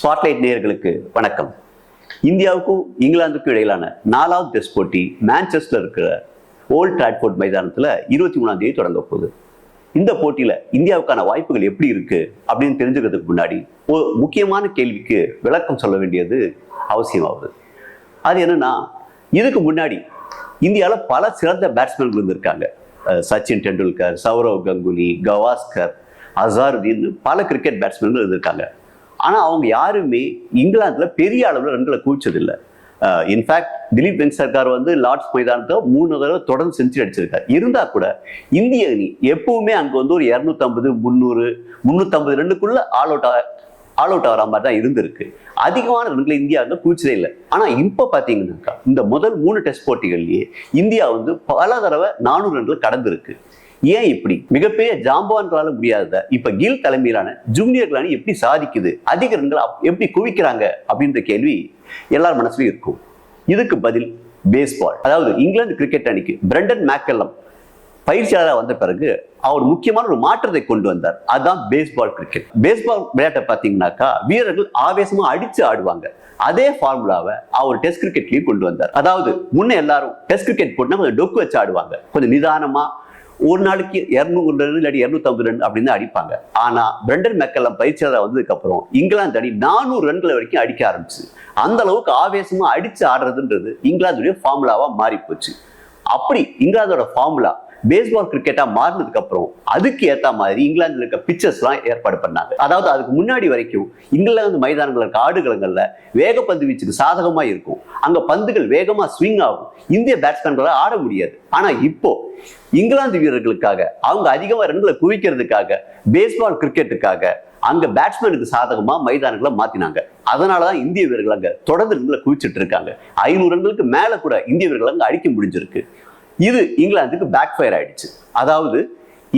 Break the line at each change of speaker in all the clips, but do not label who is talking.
Spotlight நேயர்களுக்கு வணக்கம். இந்தியாவுக்கும் இங்கிலாந்துக்கும் இடையிலான நாலாவது டெஸ்ட் போட்டி மான்செஸ்டர் இருக்கிற ஓல்ட் டிராட்போர்ட் மைதானத்தில் இருபத்தி மூணாம் தேதி தொடங்க போகுது. இந்த போட்டியில் இந்தியாவுக்கான வாய்ப்புகள் எப்படி இருக்கு அப்படின்னு தெரிஞ்சுக்கிறதுக்கு முன்னாடி ஒரு முக்கியமான கேள்விக்கு விளக்கம் சொல்ல வேண்டியது அவசியமாகுது அது என்னன்னா இதுக்கு முன்னாடி இந்தியாவில் பல சிறந்த பேட்ஸ்மேன்கள் இருந்திருக்காங்க. சச்சின் டெண்டுல்கர் சௌரவ் கங்குலி கவாஸ்கர் அசாருதீன் பல கிரிக்கெட் பேட்ஸ்மேன்கள் இருந்திருக்காங்க. ஆனால் அவங்க யாருமே இங்கிலாந்தில் பெரிய அளவில் ரன்களை குவிச்சதில்லை. இன்ஃபேக்ட் திலீப் வெங்க் சர்க்கார் வந்து லார்ட்ஸ் மைதானத்தை மூணு தடவை தொடர்ந்து செஞ்சுரி அடிச்சிருக்காரு. இருந்தா கூட இந்திய அணி எப்பவுமே அங்க வந்து ஒரு இரநூத்தம்பது முந்நூறு முந்நூற்றம்பது ரெண்டுக்குள்ள ஆல் அவுட் ஆல் அவுட் ஆகிற மாதிரி தான் இருந்திருக்கு. அதிகமான ரன்களை இந்தியா வந்து குவிச்சதே இல்லை. ஆனா இப்போ பாத்தீங்கன்னாக்கா இந்த முதல் மூணு டெஸ்ட் போட்டிகள்லயே இந்தியா வந்து பல தடவை நானூறு ரன்கள் கடந்திருக்கு. ஏன் இப்படி? மிகப்பெரிய ஜாம்பவான்களால முடியாத இப்ப கில் தலைமையிலான ஜூனியர்கள் அணி எப்படி சாதிக்குது? அதிக எப்படி குவிக்கிறாங்க? அப்படின்ற கேள்வி எல்லார் மனசுலயும் இருக்கும். இதுக்கு பதில் பேஸ்பால் அதாவது இங்கிலாந்து கிரிக்கெட் அணிக்கு பிரண்டன் மேக்கல்லம் பயிற்சியாளராக வந்த பிறகு அவர் முக்கியமான ஒரு மாற்றத்தை கொண்டு வந்தார். அதுதான் பேஸ்பால் கிரிக்கெட் பேஸ்பால் விளையாட்டை பார்த்தீங்கன்னாக்கா வீரர்கள் ஆவேசமா அடிச்சு ஆடுவாங்க. அதே ஃபார்முலாவை அவர் டெஸ்ட் கிரிக்கெட்லயும் கொண்டு வந்தார். அதாவது முன்ன எல்லாரும் டெஸ்ட் கிரிக்கெட் போட்டுனா கொஞ்சம் டொக்கு வச்சு ஆடுவாங்க. கொஞ்சம் நிதானமா ஒரு நாளைக்கு இரநூறு ரன் இல்லாட்டி இரநூத்தம்பது ரன் அப்படின்னு அடிப்பாங்க. ஆனால் பிரண்டன் மெக்கல்லாம் பயிற்சியாளராக வந்ததுக்கு அப்புறம் இங்கிலாந்து அணி நானூறு ரன்களை வரைக்கும் அடிக்க ஆரம்பிச்சு. அந்த அளவுக்கு ஆவேசமாக அடித்து ஆடுறதுன்றது இங்கிலாந்துடைய ஃபார்முலாவாக மாறி போச்சு அப்படி இங்கிலாந்தோட ஃபார்முலா பேஸ்பால் கிரிக்கெட்டா மாறினதுக்கு அப்புறம் அதுக்கு ஏத்த மாதிரி இங்கிலாந்துல இருக்க பிக்சர்ஸ்லாம் ஏற்பாடு பண்ணாங்க. அதாவது அதுக்கு முன்னாடி வரைக்கும் இங்கிலாந்து மைதானங்கள் இருக்க ஆடுகளங்கள்ல வேகப்பந்து வீச்சுக்கு சாதகமா இருக்கும். அங்க பந்துகள் வேகமா ஸ்விங் ஆகும். இந்திய பேட்ஸ்மேன்களால ஆட முடியாது. ஆனா இப்போ இங்கிலாந்து வீரர்களுக்காக அவங்க அதிகமா ரெண்டுல குவிக்கிறதுக்காக பேஸ்பால் கிரிக்கெட்டுக்காக அங்க பேட்ஸ்மேனுக்கு சாதகமா மைதானங்களை மாத்தினாங்க. அதனாலதான் இந்திய வீரர்கள் அங்க தொடர்ந்து ரன்களை குவிச்சிட்டு இருக்காங்க. ஐநூறு ரன்களுக்கு மேல கூட இந்திய வீரர்கள் அங்க அடிக்க முடிஞ்சிருக்கு. இது இங்கிலாந்துக்கு பேக் ஃபயர் ஆயிடுச்சு. அதாவது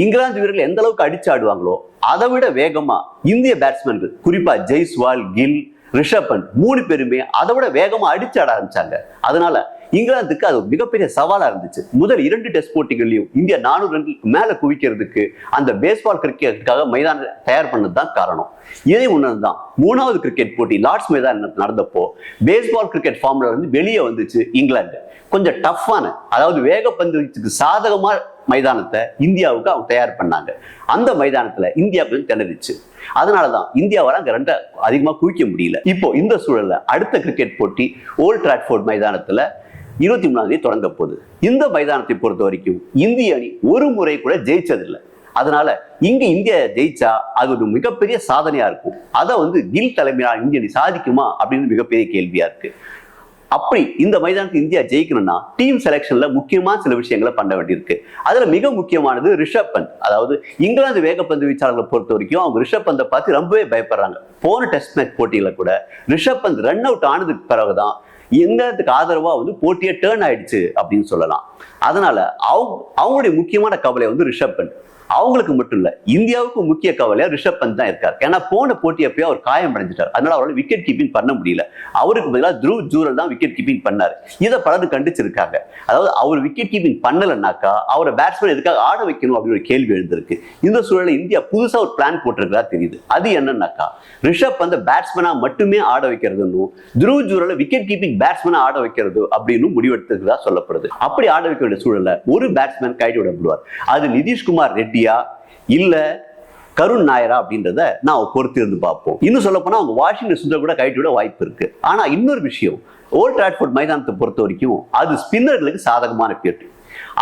இங்கிலாந்து வீரர்கள் எந்த அளவுக்கு அடிச்சு ஆடுவாங்களோ அதை விட வேகமா இந்திய பேட்ஸ்மேன்கள் குறிப்பா ஜெய்ஸ்வால் கில் ரிஷப் பண்ட் மூணு பேருமே அதை விட வேகமா அடிச்சு ஆட ஆரம்பிச்சாங்க. அதனால இங்கிலாந்துக்கு அது மிகப்பெரிய சவாலா இருந்துச்சு. முதல் இரண்டு டெஸ்ட் போட்டிகள்லையும் இந்தியா நானூறு ரன்களுக்கு மேல குவிக்கிறதுக்கு அந்த பேஸ்பால் கிரிக்கெட்டுக்காக மைதான தயார் பண்ணது தான் காரணம். இதே ஒன்று தான் மூணாவது கிரிக்கெட் போட்டி லார்ட்ஸ் மைதானம் நடந்தப்போ பேஸ்பால் கிரிக்கெட் ஃபார்ம்ல இருந்து வெளியே வந்துச்சு இங்கிலாந்து. கொஞ்சம் டஃப்பான அதாவது வேகப்பந்து சாதகமாக சாதகமா மைதானத்தை இந்தியாவுக்கு அவங்க தயார் பண்ணாங்க. அந்த மைதானத்துல இந்தியா கொஞ்சம் திணறிச்சு. அதனாலதான் இந்தியாவால அங்க ரெண்ட அதிகமா குவிக்க முடியல. இப்போ இந்த சூழல்ல அடுத்த கிரிக்கெட் போட்டி ஓல்ட் டிராட்ஃபோர்ட் மைதானத்துல இருபத்தி மூணாம் தேதி தொடங்க போகுது. இந்த மைதானத்தை பொறுத்த வரைக்கும் இந்திய அணி ஒரு முறை கூட ஜெயிச்சதில்லை. அதனால இங்க இந்தியா ஜெயிச்சா அது ஒரு மிகப்பெரிய சாதனையா இருக்கும். அதை வந்து கில் தலைமையிலான இந்திய அணி சாதிக்குமா அப்படின்னு மிகப்பெரிய கேள்வியா இருக்கு. அப்படி இந்த மைதானத்துக்கு இந்தியா ஜெயிக்கணும்னா டீம் செலெக்ஷன்ல முக்கியமான சில விஷயங்களை பண்ண வேண்டியிருக்கு. அதுல மிக முக்கியமானது ரிஷப் பந்த். அதாவது இங்கிலாந்து வேகப்பந்து வீச்சாளர்களை பொறுத்த வரைக்கும் அவங்க ரிஷப் பந்தை பார்த்து ரொம்பவே பயப்படுறாங்க. போன டெஸ்ட் மேட்ச் போட்டியில கூட ரிஷப் பந்த் ரன் அவுட் ஆனதுக்கு பிறகுதான் இங்கிலாந்துக்கு ஆதரவாக வந்து போட்டியே டேர்ன் ஆயிடுச்சு அப்படின்னு சொல்லலாம். அதனால அவங்க அவங்களுடைய முக்கியமான கவலை வந்து ரிஷப் பண்ட். அவங்களுக்கு மட்டும் இல்ல இந்தியாவுக்கு முக்கிய கவலையா ரிஷப் பந்த் தான் இருக்கார். ஏன்னா போன போட்டி அப்பயே அவர் காயம் அடைஞ்சிட்டார். அதனால அவரால் விக்கெட் கீப்பிங் பண்ண முடியல. அவருக்கு பதிலாக துருவ் ஜூரல் தான் விக்கெட் கீப்பிங் பண்ணாரு. இதை பலரும் கண்டிச்சிருக்காங்க. அதாவது அவர் விக்கெட் கீப்பிங் பண்ணலனாக்கா அவரை பேட்ஸ்மேன் எதுக்காக ஆட வைக்கணும் அப்படின்னு ஒரு கேள்வி எழுந்திருக்கு. இந்த சூழலில் இந்தியா புதுசா ஒரு பிளான் போட்டிருக்கிறதா தெரியுது. அது என்னன்னாக்கா ரிஷப் பந்த் பேட்ஸ்மேனா மட்டுமே ஆட வைக்கிறதுன்னு துருவ் ஜூரலை விக்கெட் கீப்பிங் பேட்ஸ்மேனா ஆட வைக்கிறது அப்படின்னு முடிவெடுத்ததா சொல்லப்படுது. அப்படி ஆட வைக்க வேண்டிய சூழல்ல ஒரு பேட்ஸ்மேன் கைட்டு விடப்படுவார். அது நிதிஷ்குமார் ரெட்டி ரெட்டியா இல்ல கருண் நாயரா அப்படின்றத நான் பொறுத்து இருந்து பார்ப்போம். இன்னும் சொல்ல போனா அவங்க வாஷிங்டன் சுந்தர் கூட கைட்டு விட வாய்ப்பு இருக்கு. ஆனா இன்னொரு விஷயம் ஓல்ட் டிராட்ஃபோர்ட் மைதானத்தை பொறுத்த வரைக்கும் அது ஸ்பின்னர்களுக்கு சாதகமான பேட்டு.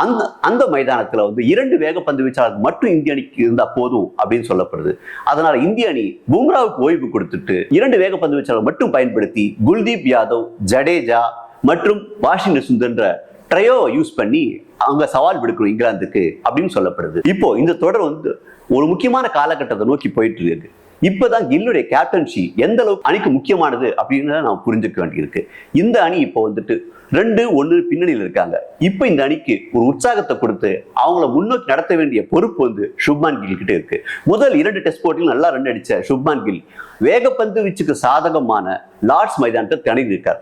அந்த அந்த மைதானத்தில் வந்து இரண்டு வேகப்பந்து வீச்சாளர்கள் மட்டும் இந்திய அணிக்கு இருந்தால் போதும் அப்படின்னு சொல்லப்படுது. அதனால இந்திய அணி பும்ராவுக்கு ஓய்வு கொடுத்துட்டு இரண்டு வேகப்பந்து வீச்சாளர் மட்டும் பயன்படுத்தி குல்தீப் யாதவ் ஜடேஜா மற்றும் வாஷிங்டன் சுந்தர்ன்ற ட்ரையோ யூஸ் பண்ணி அவங்க சவால் விடுக்கணும் இங்கிலாந்துக்கு அப்படின்னு சொல்லப்படுது. இப்போ இந்த தொடர் வந்து ஒரு முக்கியமான காலகட்டத்தை நோக்கி போயிட்டு இருக்கு. இப்பதான் கில்லுடைய கேப்டன்ஷி எந்த அளவுக்கு அணிக்கு முக்கியமானது அப்படின்னு நாம் புரிஞ்சுக்க வேண்டியிருக்கு. இந்த அணி இப்போ வந்துட்டு ரெண்டு ஒன்று பின்னணியில் இருக்காங்க. இப்போ இந்த அணிக்கு ஒரு உற்சாகத்தை கொடுத்து அவங்கள முன்னோக்கி நடத்த வேண்டிய பொறுப்பு வந்து சுப்மான் கில் கிட்ட இருக்கு. முதல் இரண்டு டெஸ்ட் போட்டியில் நல்லா ரன் அடிச்ச சுப்மான் கில் வேகப்பந்து வீச்சுக்கு சாதகமான லார்ட்ஸ் மைதானத்தை திணறி இருக்கார்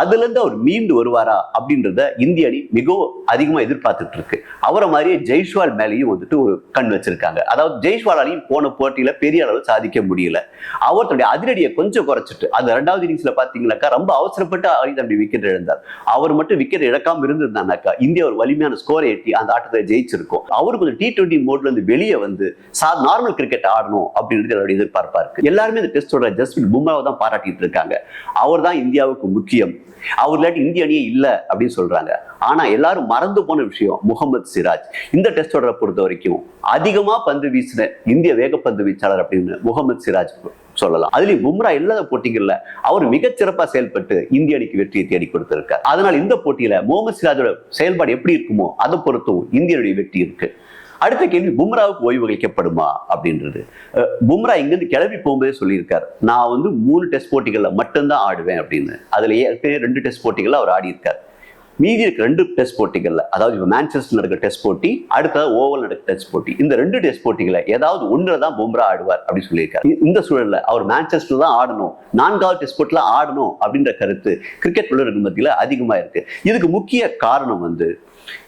அதுல இருந்து அவர் மீண்டு வருவாரா அப்படின்றத இந்திய அணி மிகவும் அதிகமா எதிர்பார்த்துட்டு இருக்கு அவரை மாதிரியே ஜெய்ஷ்வால் மேலேயும் வந்துட்டு ஒரு கண் வச்சிருக்காங்க. அதாவது ஜெய்ஷ்வாலாலையும் போன போட்டியில பெரிய அளவு சாதிக்க முடியல. அவர் தன்னுடைய அதிரடியை கொஞ்சம் குறைச்சிட்டு அந்த ரெண்டாவது இன்னிங்ஸ்ல பாத்தீங்கன்னாக்கா ரொம்ப அவசரப்பட்டு ஆடி தம்பி விக்கெட் இழந்தார். அவர் மட்டும் விக்கெட் இழக்காம இருந்திருந்தானாக்கா இந்தியா ஒரு வலிமையான ஸ்கோரை எட்டி அந்த ஆட்டத்தை ஜெயிச்சிருக்கும். அவர் கொஞ்சம் டி டுவெண்டி மோட்ல இருந்து வெளியே வந்து சா நார்மல் கிரிக்கெட் ஆடணும் அப்படின்றது அவருடைய எதிர்பார்ப்பா இருக்கு. எல்லாருமே இந்த டெஸ்டோட ஜஸ்பின் பும்ராவை தான் பாராட்டிட்டு இருக்காங்க. அவர் தான் இந்தியாவுக்கு முக்கியம். அவர் இல்லாட்டி இந்திய அணியே இல்லை அப்படின்னு சொல்றாங்க. ஆனா எல்லாரும் மறந்து போன விஷயம் முகமது சிராஜ். இந்த டெஸ்ட் தொடரை பொறுத்த வரைக்கும் அதிகமா பந்து வீசின இந்திய வேகப்பந்து வீச்சாளர் அப்படின்னு முகமது சிராஜ் சொல்லலாம். அதுலயும் பும்ரா இல்லாத போட்டிகள்ல அவர் மிகச்சிறப்பா செயல்பட்டு இந்திய அணிக்கு வெற்றியை தேடி கொடுத்திருக்கார். அதனால் இந்த போட்டியில முகமது சிராஜோட செயல்பாடு எப்படி இருக்குமோ அதை பொறுத்தும் இந்தியனுடைய வெற்றி இருக்கு. அடுத்த கேள்வி பும்ராவுக்கு ஓய்வு அளிக்கப்படுமா அப்படின்றது. பும்ரா இங்கிருந்து கிளம்பி போகும்போதே சொல்லியிருக்கார். நான் வந்து மூணு டெஸ்ட் போட்டிகளில் மட்டும்தான் ஆடுவேன் அப்படின்னு. அதில் ஏற்கனவே ரெண்டு டெஸ்ட் போட்டிகளில் அவர் ஆடியிருக்கார். மீதி இருக்க ரெண்டு டெஸ்ட் போட்டிகளில் அதாவது இப்போ மேன்செஸ்டர் நடக்கிற டெஸ்ட் போட்டி அடுத்தது ஓவல் நடக்கிற டெஸ்ட் போட்டி இந்த ரெண்டு டெஸ்ட் போட்டிகளை ஏதாவது ஒன்றில் தான் பும்ரா ஆடுவார் அப்படின்னு சொல்லியிருக்காரு. இந்த சூழலில் அவர் மேன்செஸ்டர் தான் ஆடணும் நான்காவது டெஸ்ட் போட்டியில் ஆடணும் அப்படின்ற கருத்து கிரிக்கெட் வீரர்கள் மத்தியில் அதிகமாக இருக்குது இதுக்கு முக்கிய காரணம் வந்து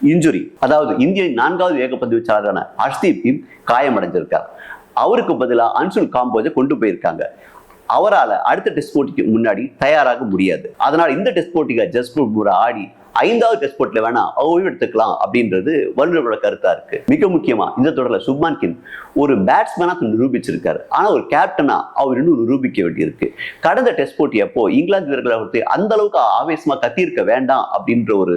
இன்ஜுரி. அதாவது இந்திய நான்காவது வேகப்பந்து வீச்சாளரான அஷ்தீப் காயமடைஞ்சிருக்கார். அவருக்கு பதிலாக அன்சுல் காம்போஜை கொண்டு போயிருக்காங்க. அவரால் அடுத்த டெஸ்ட் போட்டிக்கு முன்னாடி தயாராக முடியாது. அதனால் இந்த டெஸ்ட் போட்டிக்கு ஜஸ்பூர் பூரா ஆடி ஐந்தாவது டெஸ்ட் போட்டில் வேணா ஓய்வு எடுத்துக்கலாம் அப்படின்றது வல்லுநர்களோட கருத்தா இருக்கு. மிக முக்கியமா இந்த தொடரில் சுப்மான் கின் ஒரு பேட்ஸ்மேனா நிரூபிச்சிருக்காரு. ஆனா ஒரு கேப்டனா அவர் இன்னும் நிரூபிக்க வேண்டியிருக்கு. கடந்த டெஸ்ட் போட்டி அப்போ இங்கிலாந்து வீரர்களை பொறுத்து அந்த அளவுக்கு ஆவேசமா கத்தியிருக்க வேண்டாம் அப்படின்ற ஒரு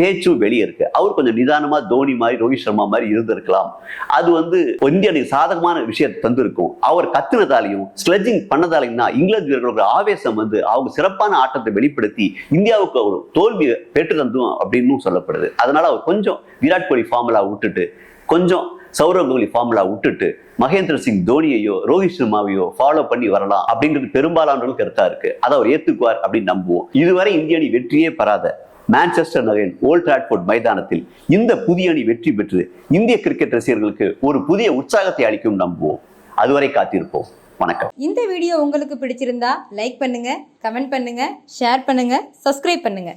பேச்சும் வெளியே இருக்கு. அவர் கொஞ்சம் நிதானமா தோனி மாதிரி ரோஹித் சர்மா மாதிரி இருந்திருக்கலாம். அது வந்து இந்திய சாதகமான விஷயத்தை தந்திருக்கும். அவர் கத்துனதாலையும் ஸ்லெட்ஜிங் பண்ணதாலையும் தான் இங்கிலாந்து வீரர்களோட ஆவேசம் வந்து அவங்க சிறப்பான ஆட்டத்தை வெளிப்படுத்தி இந்தியாவுக்கு அவர் தோல்வியை பெற்று தந்தும் அப்படின்னு சொல்லப்படுது. அதனால அவர் கொஞ்சம் விராட் கோலி ஃபார்முலா விட்டுட்டு கொஞ்சம் சௌரவ் கங்குலி ஃபார்முலா விட்டுட்டு மகேந்திர சிங் தோனியையோ ரோஹித் சர்மாவையோ ஃபாலோ பண்ணி வரலாம் அப்படின்றது பெரும்பாலானவர்கள் கருத்தா இருக்கு. அதை அவர் ஏத்துக்குவார் அப்படின்னு நம்புவோம். இதுவரை இந்திய அணி வெற்றியே பெறாத மான்செஸ்டர் நகரின் ஓல்ட் டிராட்ஃபோர்ட் மைதானத்தில் இந்த புதிய அணி வெற்றி பெற்று இந்திய கிரிக்கெட் ரசிகர்களுக்கு ஒரு புதிய உற்சாகத்தை அளிக்கும் நம்புவோம். அதுவரை காத்திருப்போம். வணக்கம்.
இந்த வீடியோ உங்களுக்கு பிடிச்சிருந்தா லைக் பண்ணுங்க கமெண்ட் பண்ணுங்க ஷேர் பண்ணுங்க சப்ஸ்கிரைப் பண்ணுங்க.